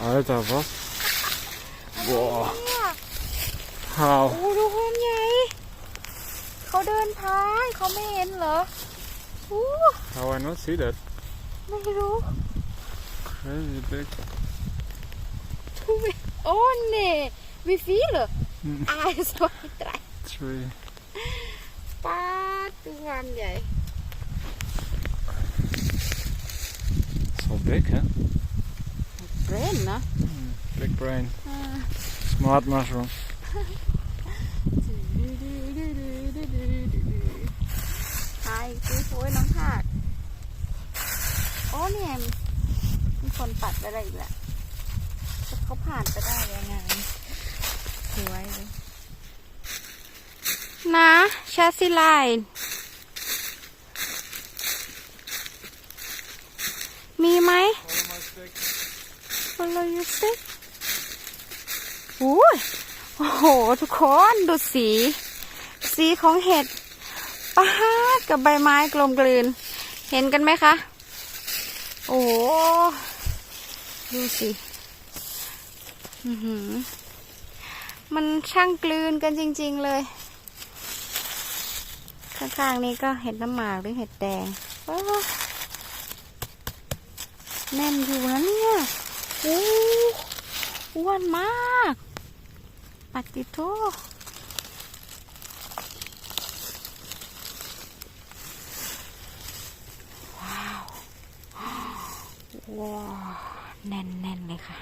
Alter, was? Boah, เนี่ย how? โอ้ดูความใหญ่เขาเดินผ่านเขาไม่เห็นเหรออู้ How I not see that? ไม่รู้ Crazy big. โอ้เน่วิฟีเหรออืมอายสวยตราย Tree. ป้าดดูความใหญ่ So big, huh? เรนนะ Big brain. อ่า Smart mushroom. ใช่คือโอ้ยน้องผากโอ้เนี่ยมีคนตัดไปได้อีกแล้วแต่เขาผ่านไปได้ยังไงสวยเลยนะแชสซิไลน์มีไหม Follow your stick โอ้โอ้โห ทุกคนดูสี สีของเห็ดปากับใบไม้กลมกลืน เห็นกันไหมคะ โอ้ดูสิมันช่างกลืนกันจริง ๆเลย ข้างๆนี้ก็เห็ดน้ำหมากหรือเห็ดแดงแน่นอยู่นะเนี่ย อ้อ้วนมาก ปัดติโตว้าวว้าแน่นๆเลยค่ะ